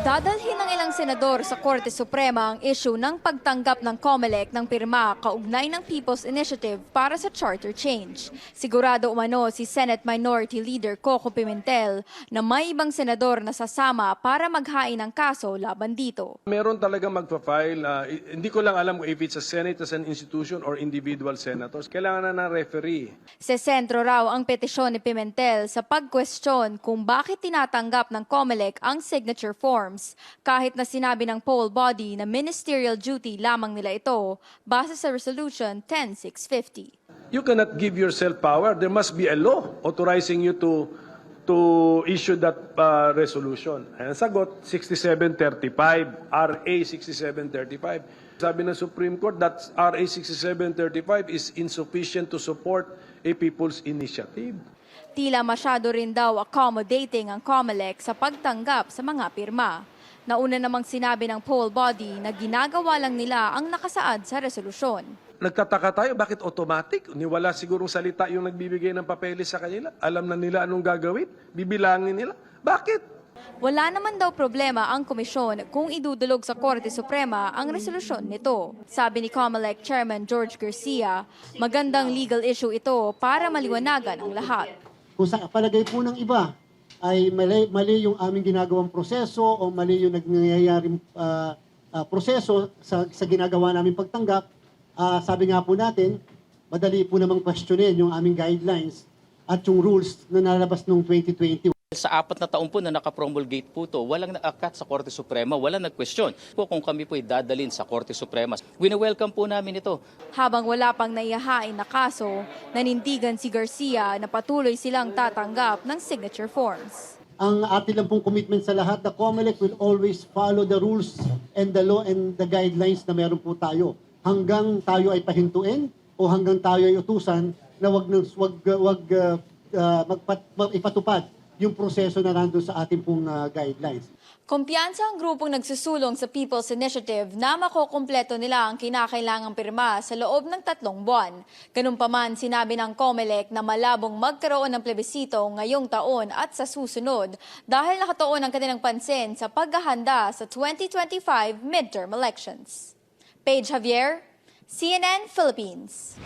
Dadalhin ng ilang senador sa Korte Suprema ang issue ng pagtanggap ng COMELEC ng pirma kaugnay ng People's Initiative para sa charter change. Sigurado umano si Senate Minority Leader Coco Pimentel na may ibang senador na sasama para maghain ng kaso laban dito. Meron talaga magpa-file. ah, i- hindi ko lang alam if it's a Senate as an institution or individual senators. Kailangan na ng referee. Sa sentro raw ang petisyon ni Pimentel sa pagkwestiyon kung bakit tinatanggap ng COMELEC ang signature forms kahit na sinabi ng poll body na ministerial duty lamang nila ito base sa Resolution 10650. You cannot give yourself power. There must be a law authorizing you to to issue that uh, resolution. Ayan, sagot, 6735, RA 6735. Sabi ng Supreme Court that RA 6735 is insufficient to support a people's initiative. Tila masyado rin daw accommodating ang COMELEC sa pagtanggap sa mga pirma. Nauna namang sinabi ng poll body na ginagawa lang nila ang nakasaad sa resolusyon. Nagtataka tayo, bakit automatic? Niwala sigurong salita yung nagbibigay ng papeles sa kanila. Alam na nila anong gagawin. Bibilangin nila. Bakit? Wala naman daw problema ang komisyon kung idudulog sa Korte Suprema ang resolusyon nito. Sabi ni COMELEC Chairman George Garcia, magandang legal issue ito para maliwanagan ang lahat. Kung sa palagay po ng iba ay mali, mali yung aming ginagawang proseso o mali yung nangyayaring ah, ah, proseso sa, sa ginagawa namin pagtanggap, ah, sabi nga po natin, madali po namang questionin yung aming guidelines at yung rules na nalabas noong 2020. Sa apat na taon po na nakapromulgate po to, walang naakat sa Korte Suprema, walang nag-question. Po kung kami po dadalin sa Korte Suprema, wini-welcome po namin ito. Habang wala pang naihahain na kaso, nanindigan si Garcia na patuloy silang tatanggap ng signature forms. Ang atin lang pong commitment sa lahat, the COMELEC will always follow the rules and the law and the guidelines na meron po tayo. Hanggang tayo ay pahintuin o hanggang tayo ay utusan na wag wag wag uh, uh, magpat, mag- ipatupad yung proseso na nandun sa ating pong uh, guidelines. Kumpiyansa ang grupong nagsusulong sa People's Initiative na makokompleto nila ang kinakailangang pirma sa loob ng tatlong buwan. Ganun pa man, sinabi ng COMELEC na malabong magkaroon ng plebisito ngayong taon at sa susunod dahil nakatuon ang kanilang pansin sa paghahanda sa 2025 midterm elections. Paige Javier, CNN Philippines.